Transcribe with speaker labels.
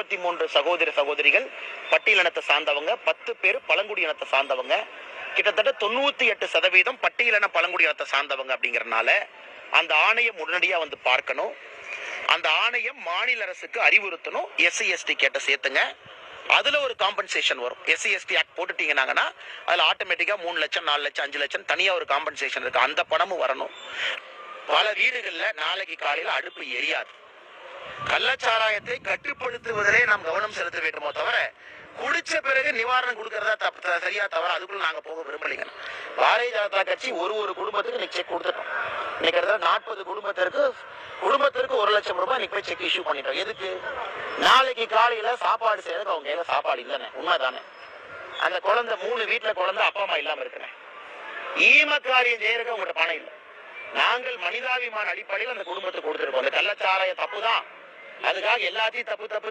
Speaker 1: நாற்பத்தி மூன்று சகோதர சகோதரிகள் பட்டியலினத்தை சார்ந்தவங்க பத்து பேர் பழங்குடி இனத்தை சார்ந்தவங்க. கிட்டத்தட்ட தொண்ணூத்தி எட்டு சதவீதம் பட்டியலின பழங்குடி இனத்தை சார்ந்தவங்க அப்படிங்கறதுனால அந்த ஆணையம் உடனடியா வந்து பார்க்கணும். அந்த ஆணையம் மாநில அரசுக்கு அறிவுறுத்தணும். எஸ்சி எஸ்டி கேட்ட சேர்த்துங்க. அதுல ஒரு காம்பன்சேஷன் வரும். எஸ்சி எஸ்டி ஆக்ட் போட்டுட்டீங்கன்னாங்கன்னா அதுல ஆட்டோமேட்டிக்கா மூணு லட்சம் நாலு லட்சம் அஞ்சு லட்சம் தனியா ஒரு காம்பன்சேஷன் இருக்கு. அந்த பணமும் வரணும். பல வீடுகள்ல நாளைக்கு காலையில அடுப்பு எரியாது. கள்ளச்சாராயத்தை கட்டுப்படுத்துவதிலே நாம் கவனம் செலுத்த வேண்டுமோ தவிர குடிச்ச பிறகு நிவாரணம் கொடுக்கறதா தப்பு சரியா தவிர அதுக்குள்ள நாங்க போக விரும்பலைங்க. பாரதிய ஜனதா கட்சி ஒரு ஒரு குடும்பத்துக்கு இன்னைக்கு செக் கொடுத்துட்டோம். இன்னைக்கு நாற்பது குடும்பத்திற்கு குடும்பத்திற்கு ஒரு லட்சம் ரூபாய் இன்னைக்கு போய் செக் இஷ்யூ பண்ணிட்டோம். எதுக்கு? நாளைக்கு காலையில சாப்பாடு செய்யறதுக்கு அவங்க கையில சாப்பாடு இல்லைன்னு உண்மைதானே. அந்த குழந்தை மூணு வீட்டுல குழந்தை அப்பா அம்மா இல்லாம இருக்கிறேன் ஈமக்காரியம் செய்யறதுக்கு உங்கள்கிட்ட பணம் இல்லை. நாங்கள் மனிதாபிமான அடிப்படையில் அந்த குடும்பத்துக்கு கொடுத்துருக்கோம். அந்த கள்ளச்சாராய தப்பு தான். அதுக்காக எல்லாத்தையும் தப்பு தப்பு தப்பு